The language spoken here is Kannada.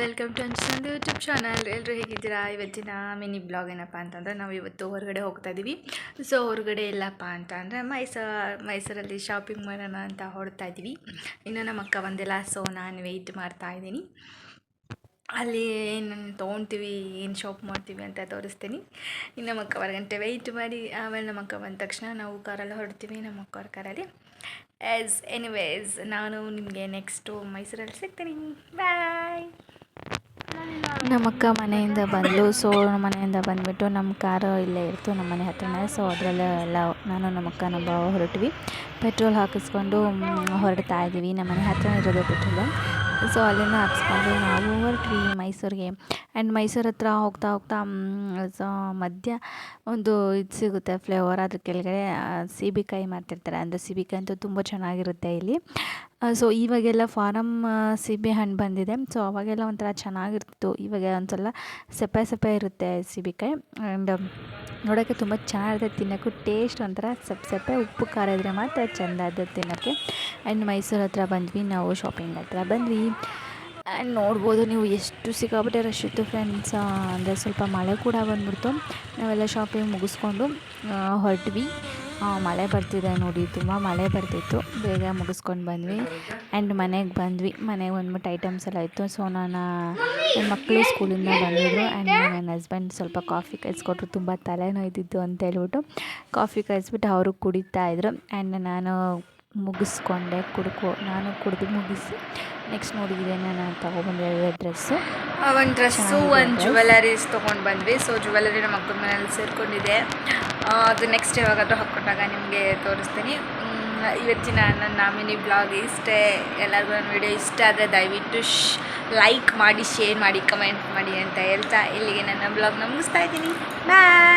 ವೆಲ್ಕಮ್ ಟು ಅನ್ಸಂದು ಯೂಟ್ಯೂಬ್ ಚಾನಲ್. ಎಲ್ಲರೂ ಹೇಗಿದ್ದೀರಾ? ಇವತ್ತಿನ ಮಿನಿ ಬ್ಲಾಗ್ ಏನಪ್ಪ ಅಂತಂದ್ರೆ ನಾವು ಇವತ್ತು ಹೊರಗಡೆ ಹೋಗ್ತಾ ಇದ್ದೀವಿ ಸೊ, ಹೊರಗಡೆ ಎಲ್ಲಪ್ಪ ಅಂತ ಅಂದರೆ ಮೈಸೂರು ಮೈಸೂರಲ್ಲಿ ಶಾಪಿಂಗ್ ಮಾಡೋಣ ಅಂತ ಹೊರಡ್ತಾ ಇದ್ದೀವಿ ಇನ್ನು ನಮ್ಮ ಅಕ್ಕ ಬಂದಿಲ್ಲ ಸೊ ನಾನು ವೆಯ್ಟ್ ಮಾಡ್ತಾ ಇದ್ದೀನಿ. ಅಲ್ಲಿ ಏನು ತೊಗೊತೀವಿ, ಏನು ಶಾಪ್ ಮಾಡ್ತೀವಿ ಅಂತ ತೋರಿಸ್ತೀನಿ. ಇನ್ನು ನಮ್ಮ ಅಕ್ಕ ಗಂಟೆ ವೆಯ್ಟ್ ಮಾಡಿ, ಆಮೇಲೆ ನಮ್ಮ ಅಕ್ಕ ಬಂದ ತಕ್ಷಣ ನಾವು ಕಾರಲ್ಲಿ ಹೊರಡ್ತೀವಿ, ನಮ್ಮ ಅಕ್ಕವ್ರ ಕಾರಲ್ಲಿ ಆ್ಯಸ್ ಎನಿವೇಸ್ ನಾನು ನಿಮಗೆ ನೆಕ್ಸ್ಟು ಮೈಸೂರಲ್ಲಿ ಸಿಗ್ತೀನಿ. ಬಾಯ್ ನಮ್ಮಕ್ಕ ಮನೆಯಿಂದ ಬಂದಳು ಸೊ ಮನೆಯಿಂದ ಬಂದುಬಿಟ್ಟು ನಮ್ಮ ಕಾರು ಇಲ್ಲೇ ಇತ್ತು ನಮ್ಮ ಮನೆ ಹತ್ರನೇ. ಸೊ ಅದರಲ್ಲೇ ಎಲ್ಲ ನಾನು, ನಮ್ಮ ಅಕ್ಕ, ನಮ್ಮ ಭಾವ ಹೊರಟ್ವಿ. ಪೆಟ್ರೋಲ್ ಹಾಕಿಸ್ಕೊಂಡು ಹೊರಡ್ತಾ ಇದ್ದೀವಿ ನಮ್ಮ ಮನೆ ಹತ್ರ ಇರೋದು ಪೆಟ್ರೋಲು ಸೊ ಅಲ್ಲಿಂದ ಹತ್ಸ್ಕೊಂಡು ನಾವು ಟ್ರೀ ಮೈಸೂರಿಗೆ. ಆ್ಯಂಡ್ ಮೈಸೂರು ಹತ್ರ ಹೋಗ್ತಾ ಹೋಗ್ತಾ ಸೊ ಮಧ್ಯ ಒಂದು ಇದು ಸಿಗುತ್ತೆ ಫ್ಲೇವರ್ ಅದ್ರ ಕೆಳಗಡೆ ಸೀಬೆಕಾಯಿ ಮಾಡ್ತಿರ್ತಾರೆ. ಅಂದರೆ ಸೀಬೆಕಾಯಿ ಅಂತೂ ತುಂಬ ಚೆನ್ನಾಗಿರುತ್ತೆ ಇಲ್ಲಿ. ಸೊ ಇವಾಗೆಲ್ಲ ಫಾರಮ್ ಸೀಬೆ ಹಣ್ಣು ಬಂದಿದೆ. ಸೊ ಅವಾಗೆಲ್ಲ ಒಂಥರ ಚೆನ್ನಾಗಿರ್ತಿತ್ತು. ಇವಾಗ ಒಂದ್ಸಲ ಸೆಪೆ ಸೆಪೆ ಇರುತ್ತೆ ಸೀಬೆಕಾಯಿ. ಆ್ಯಂಡ್ ನೋಡೋಕ್ಕೆ ತುಂಬ ಚೆನ್ನಾಗಿರುತ್ತೆ ತಿನ್ನೋಕ್ಕೂ ಟೇಸ್ಟ್ ಒಂಥರ ಸಪ್ಪೆ ಸಪ್ಪೆ, ಉಪ್ಪು, ಖಾರ ಇದ್ದರೆ ಮಾತ್ರ ಚೆಂದ ಅದು ತಿನ್ನೋಕ್ಕೆ. ಆ್ಯಂಡ್ ಮೈಸೂರು ಹತ್ರ ಬಂದ್ವಿ ನಾವು ಶಾಪಿಂಗ್ ಹತ್ರ ಬಂದ್ವಿ. ಆ್ಯಂಡ್ ನೋಡ್ಬೋದು ನೀವು ಎಷ್ಟು ಸಿಕ್ಕಾಬಿಟ್ಟೆ ರಶ್ ಫ್ರೆಂಡ್ಸ್ ಅಂದರೆ ಸ್ವಲ್ಪ ಮಳೆ ಕೂಡ ಬಂದ್ಬಿಡ್ತು. ನಾವೆಲ್ಲ ಶಾಪಿಂಗ್ ಮುಗಿಸ್ಕೊಂಡು ಹೊರಟ್ವಿ. ಮಳೆ ಬರ್ತಿದೆ ನೋಡಿ, ತುಂಬ ಮಳೆ ಬರ್ತಿತ್ತು. ಬೇಗ ಮುಗಿಸ್ಕೊಂಡು ಬಂದ್ವಿ. ಆ್ಯಂಡ್ ಮನೆಗೆ ಬಂದ್ವಿ. ಮನೆಗೆ ಬಂದ್ಬಿಟ್ಟು ಐಟಮ್ಸ್ ಎಲ್ಲ ಇತ್ತು. ಸೊ ನಾನು ನನ್ನ ಮಕ್ಕಳು ಸ್ಕೂಲಿಂದ ಬಂದಿದ್ರು. ಆ್ಯಂಡ್ ನನ್ನ ಹಸ್ಬೆಂಡ್ ಸ್ವಲ್ಪ ಕಾಫಿ ಕಾಯಿಸ್ಕೊಟ್ರು ತುಂಬ ತಲೆನೋಯ್ತಿತ್ತು ಅಂತ ಹೇಳ್ಬಿಟ್ಟು ಕಾಫಿ ಕಾಯಿಸ್ಬಿಟ್ಟು ಅವರು ಕುಡಿತಾ ಇದ್ರು. ಆ್ಯಂಡ್ ನಾನು ಮುಗಿಸ್ಕೊಂಡೆ ಕುಡ್ಕೊ ನಾನು ಕುಡಿದು ಮುಗಿಸಿ ನೆಕ್ಸ್ಟ್ ನೋಡಿದ್ರೆ ನಾನು ತೊಗೊಬಂದೆ ಡ್ರೆಸ್ಸು ಒಂದು ಡ್ರೆಸ್ಸು ಒಂದು ಜುವೆಲರೀಸ್ ತೊಗೊಂಡು ಬಂದ್ವಿ. ಸೊ ಜುವೆಲರಿ ನಮ್ಮ ಅಕ್ಕನ ಮನೇಲಿ ಸೇರಿಕೊಂಡಿದೆ. ಅದು ನೆಕ್ಸ್ಟ್ ಯಾವಾಗಾದರೂ ಹಾಕ್ಕೊಂಡಾಗ ನಿಮಗೆ ತೋರಿಸ್ತೀನಿ. ಇವತ್ತಿನ ನನ್ನ ನಾಮಿನಿ ಬ್ಲಾಗ್ ಇಷ್ಟೇ. ಎಲ್ಲರಿಗೂ ನನ್ನ ವಿಡಿಯೋ ಇಷ್ಟ ಆದರೆ ದಯವಿಟ್ಟು ಶ್ ಲೈಕ್ ಮಾಡಿ ಶೇರ್ ಮಾಡಿ ಕಮೆಂಟ್ ಮಾಡಿ ಅಂತ ಹೇಳ್ತಾ ಇಲ್ಲಿಗೆ ನನ್ನ ಬ್ಲಾಗ್ನ ಮುಗಿಸ್ತಾ ಇದ್ದೀನಿ. ಬಾಯ್